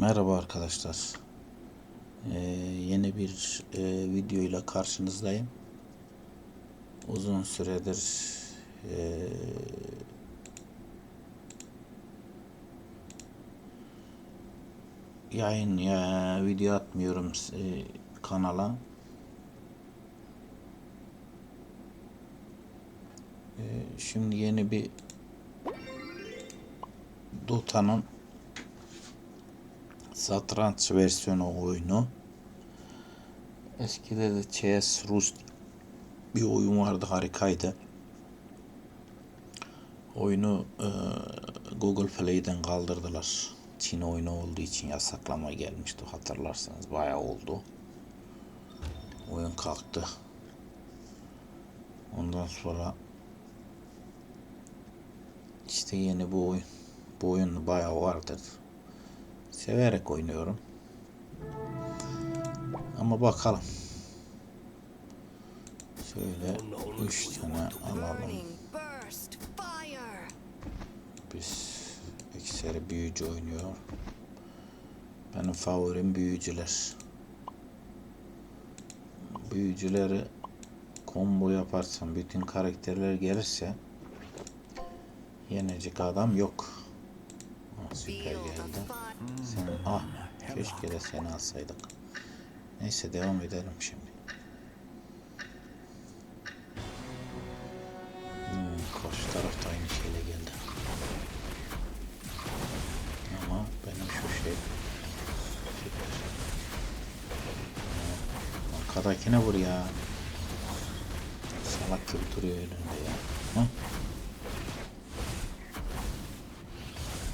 Merhaba arkadaşlar. Ee, yeni bir e, video ile karşınızdayım. Uzun süredir e, yayın ya video atmıyorum e, kanala. E, şimdi yeni bir Dota'nın satranç versiyonu oyunu. Eskide de CS Rus bir oyun vardı harikaydı. Oyunu e, Google Play'den kaldırdılar. Çin oyunu olduğu için yasaklama gelmişti hatırlarsanız bayağı oldu. Oyun kalktı. Ondan sonra işte yeni bu oyun. Bu oyun bayağı vardır. Severek oynuyorum. Ama bakalım. Şöyle üç tane alalım. Biz ekseri büyücü oynuyor. Benim favorim büyücüler. Büyücüleri combo yaparsam bütün karakterler gelirse yenecek adam yok. Süper geldi. Sen ah keşke de seni alsaydık. Neyse devam edelim şimdi.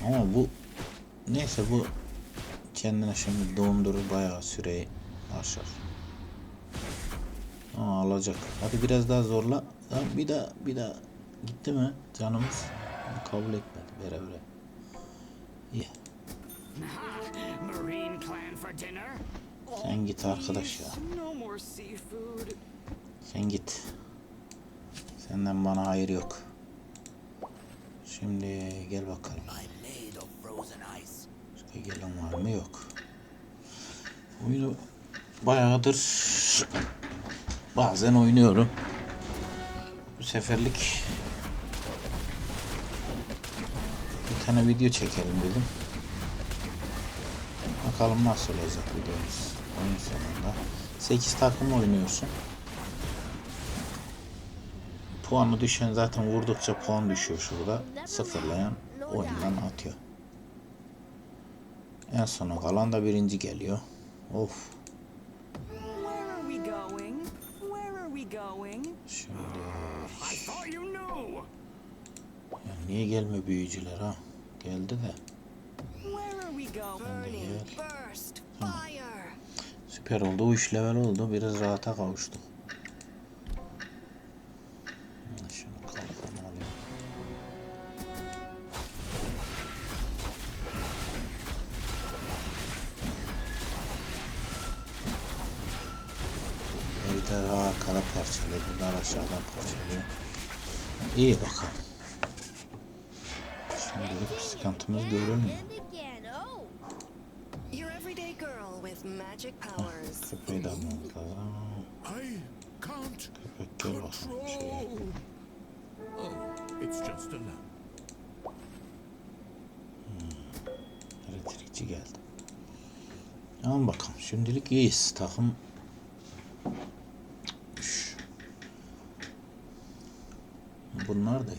Ama bu neyse bu kendine şimdi dondurur bayağı süreyi aşar. Aa, alacak. Hadi biraz daha zorla. Ha, bir daha bir daha gitti mi canımız? Kabul etmedi. Vere vere. İyi. Sen git arkadaş ya. Sen git. Senden bana hayır yok. Şimdi gel bakalım. Başka gelen var mı? Yok. Oyunu bayağıdır bazen oynuyorum. Bu seferlik bir tane video çekelim dedim. Bakalım nasıl olacak videomuz oyun sonunda. 8 takım oynuyorsun. Puanı düşen zaten vurdukça puan düşüyor şurada. Sıfırlayan oyundan atıyor. En sona kalan da birinci geliyor. Of. Şimdi ya niye gelmiyor büyücüler ha? Geldi de. Going? Burning, gel. Süper oldu. O 3 level oldu. Biraz rahata kavuştuk. Bunlar aşağıdan parçalıyor. İyi bakalım. Şimdilik sıkıntımız görülmüyor. And again. Your everyday girl with magic powers. Köpeği de almamız lazım. I can't Köpek gel bakalım. Şeye. control. Oh, it's just a lamp. Elektrikçi geldi. Tamam bakalım. Şimdilik iyiyiz. Takım Bunlar da.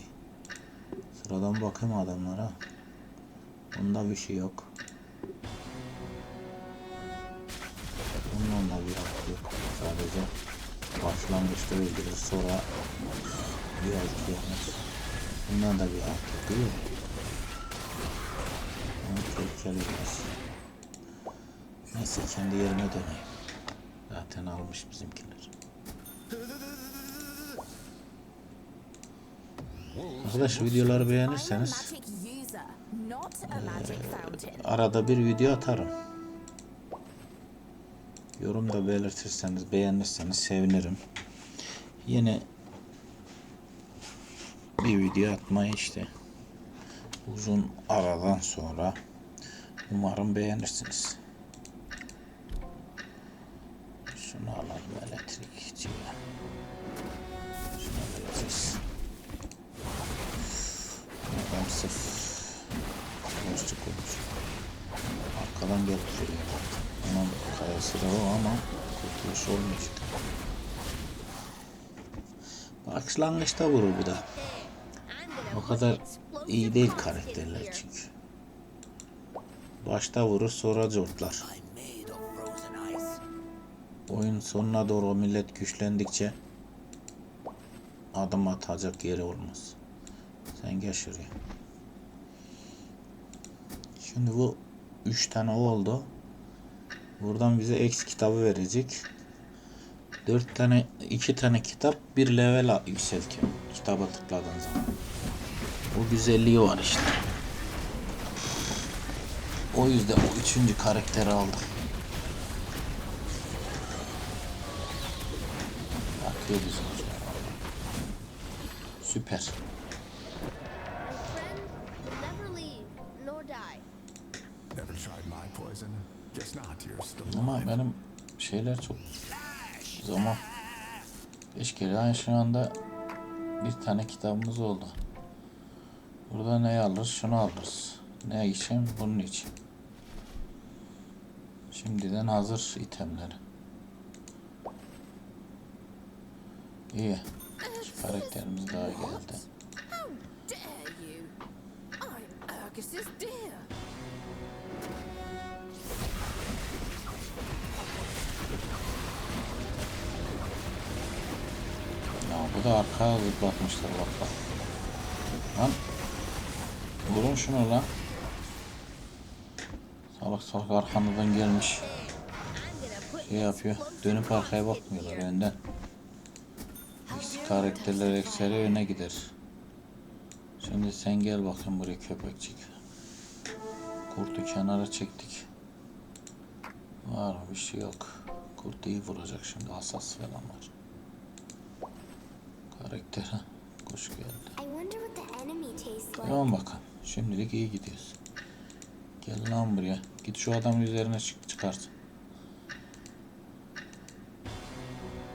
Sıradan bakayım adamlara. Bunda bir şey yok. Bundan da bir alt yok. Sadece başlangıçta öldürür sonra bir alt yapmaz. Bundan da bir alt yok değil mi? Ama tehlikeli. Neyse kendi yerime döneyim. Zaten almış bizimkiler. Arkadaş videoları beğenirseniz fountain. arada bir video atarım. Yorumda belirtirseniz, beğenirseniz sevinirim. Yine bir video atmayı işte uzun aradan sonra Umarım beğenirsiniz. Şunu alalım elektrikçiye. Şuna Sırf boşluk olmuş. Arkadan getiriyor. Onun kayası da o ama kurtuluş olmayacak. Başlangıçta vurur bu da. O kadar iyi değil karakterler çünkü. Başta vurur sonra cortlar. Oyun sonuna doğru millet güçlendikçe adım atacak yeri olmaz. Sen gel şuraya. Şimdi bu üç tane oldu. Buradan bize X kitabı verecek. Dört tane, iki tane kitap bir level yükseltiyor. Kitaba tıkladığın zaman. O güzelliği var işte. O yüzden o üçüncü karakteri aldım. Akıyor bizimkiler. Süper. Ama benim şeyler çok zaman keşke yani şu anda bir tane kitabımız oldu. Burada ne alırız? Şunu alırız. Ne için? Bunun için. Şimdiden hazır itemleri. İyi. Şu karakterimiz daha geldi. Da arkaya zıplatmışlar bak bak. Lan. Vurun şunu lan. Salak salak arkandan gelmiş. Şey yapıyor. Dönüp arkaya bakmıyorlar önden. Eksik karakterler ekseri öne gider. Şimdi sen gel bakayım buraya köpekçik. Kurtu kenara çektik. Var bir şey yok. Kurt iyi vuracak şimdi hassas falan var. Karakter ha. Kuş geldi. Tamam bakalım. Şimdilik iyi gidiyoruz. Gel lan buraya. Git şu adamın üzerine çık çıkart.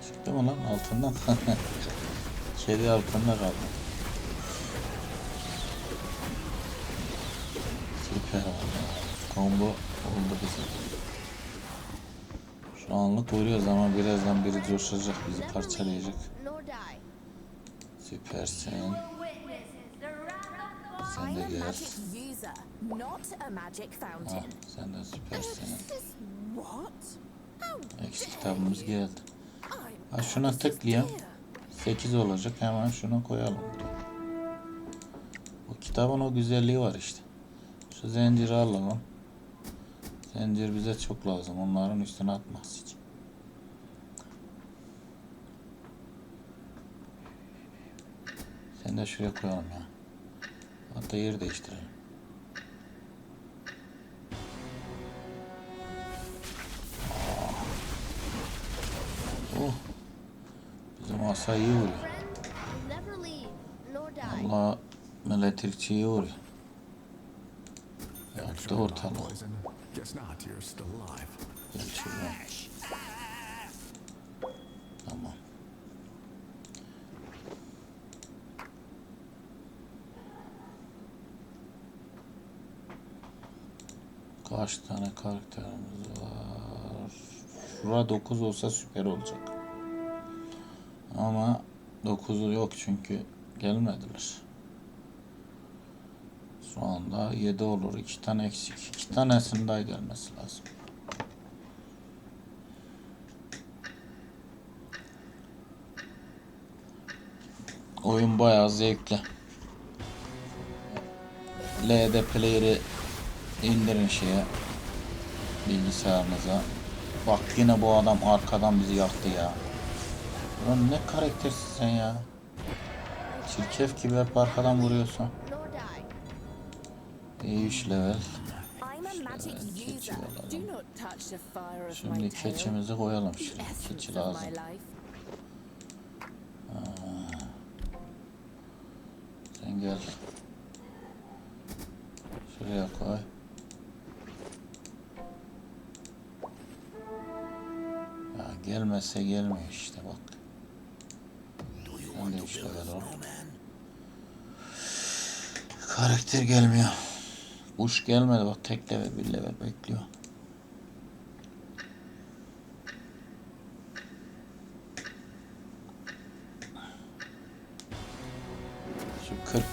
Çıktı mı lan altından? Kedi altında kaldı. Süper oldu. Combo oldu bizim. Şu anlık vuruyoruz ama birazdan biri coşacak bizi parçalayacak. Süpersin. Sen de gel. magic user, not a magic Ha, fountain. sen de süpersin. How Eksik kitabımız geldi. Ha, şuna tıklayayım. dear. 8 olacak hemen şunu koyalım. Bu kitabın o güzelliği var işte. Şu zinciri alalım. Zincir bize çok lazım. Onların üstüne atmaz hiç. Sen de şuraya koyalım ya. Hatta yer değiştirelim. Oh. Bizim asa iyi vuruyor. Allah elektrikçi iyi vuruyor. Yaktı ortalığı. Gel şuradan. Tamam. Kaç tane karakterimiz var? Şura 9 olsa süper olacak. Ama 9'u yok çünkü gelmediler. Şu anda 7 olur. 2 tane eksik. 2 tanesinin daha gelmesi lazım. Oyun bayağı zevkli. LD Player'ı indirin şeye bilgisayarınıza. Bak yine bu adam arkadan bizi yaktı ya. Lan ne karaktersin sen ya. Çirkef gibi hep arkadan vuruyorsun. İyi 3 level. My Şimdi keçimizi koyalım essence Keçi lazım. Sen gel. Şuraya koy. Gelmezse gelmiyor işte bak. Ben de ol. Karakter gelmiyor. Kuş gelmedi bak tek level bir level bekliyor. Şu 40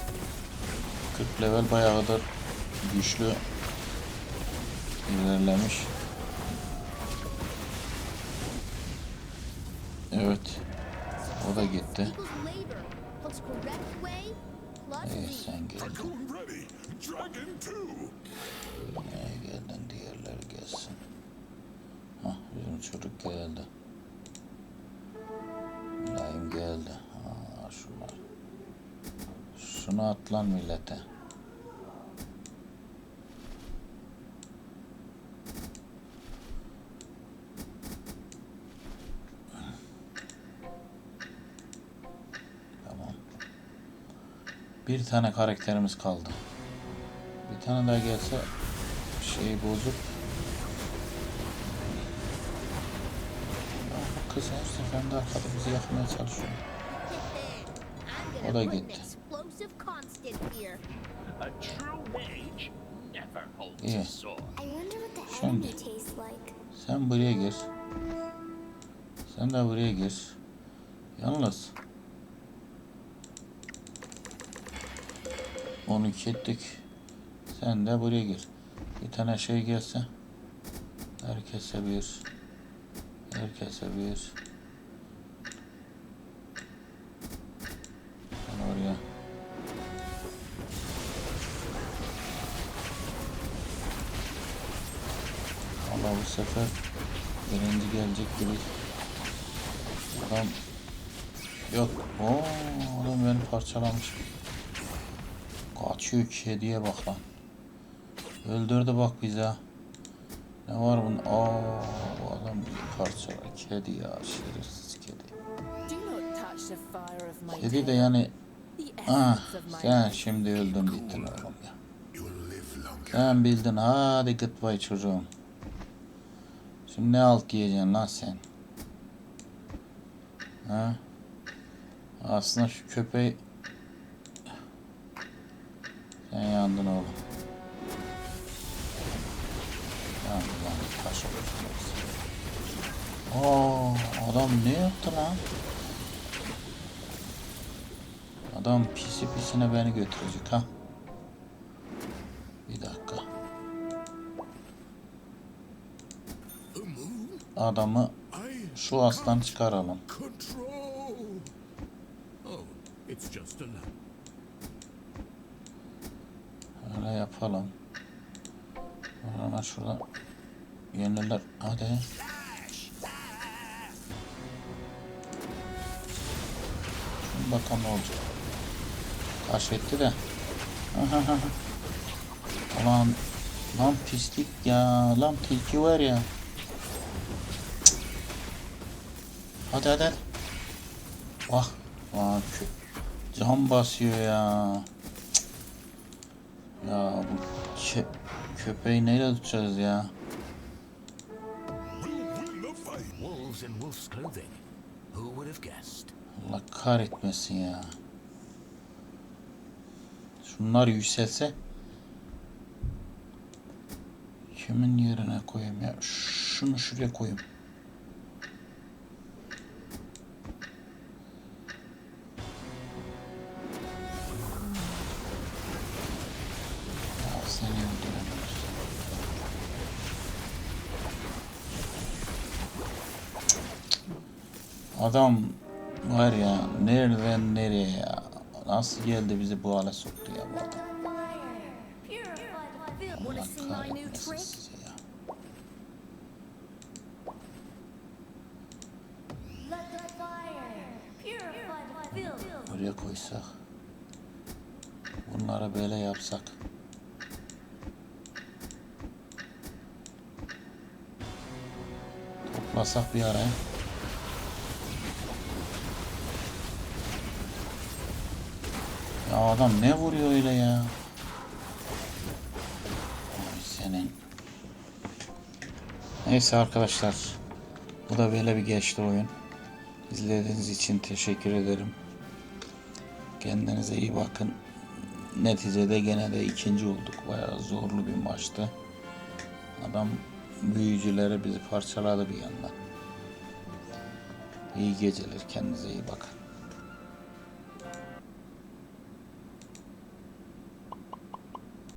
40 level bayağıdır güçlü ilerlemiş. Evet. O da gitti. Lead. sen geldin. Neye geldin diğerleri gelsin. Hah bizim çocuk geldi. Naim geldi. Ha şunlar. Şunu at lan millete. Bir tane karakterimiz kaldı. Bir tane daha gelse şeyi bozup kız her seferinde arkada bizi yakmaya çalışıyor. O da gitti. İyi. Şimdi. Sen buraya gir. Sen de buraya gir. Yalnız onu ettik. Sen de buraya gir. Bir tane şey gelse. Herkese bir. Herkese bir. Sen oraya. Ama bu sefer birinci gelecek gibi. Adam yok. Oo, adam beni parçalamış. Kaçıyor kediye bak lan. Öldürdü bak bize. Ne var bunun? Aa, bu adam bir parçala. Kedi ya şerefsiz kedi. Kedi de yani ah sen şimdi öldün bittin oğlum ya. Sen bildin hadi git vay çocuğum. Şimdi ne alt yiyeceksin lan sen? Ha? Aslında şu köpeği... Sen yandın oğlum. Yandın lan taş olursun. Oo, adam ne yaptı lan? Adam pisi pisine beni götürecek ha. Bir dakika. Adamı şu aslan çıkaralım. Oh, it's just a lamp. Öyle yapalım. Hemen şurada yeniler. Hadi. Şimdi bakalım ne olacak. Taş de. Ulan lan pislik ya. Lan tilki var ya. Cık. Hadi hadi. Bak. Kö cam basıyor ya. Ya bu kö köpeği neyle tutacağız ya? Allah kahretmesin ya. Şunlar yükselse kimin yerine koyayım ya? Şunu şuraya koyayım. Adam var ya nereden nereye ya? Nasıl geldi bizi bu hale soktu ya bu adam? Buraya koysak. Bunları böyle yapsak. Toplasak bir araya. Ya adam ne vuruyor öyle ya? Ay senin. Neyse arkadaşlar. Bu da böyle bir geçti oyun. İzlediğiniz için teşekkür ederim. Kendinize iyi bakın. Neticede gene de ikinci olduk. Bayağı zorlu bir maçtı. Adam büyücüleri bizi parçaladı bir yandan. İyi geceler. Kendinize iyi bakın.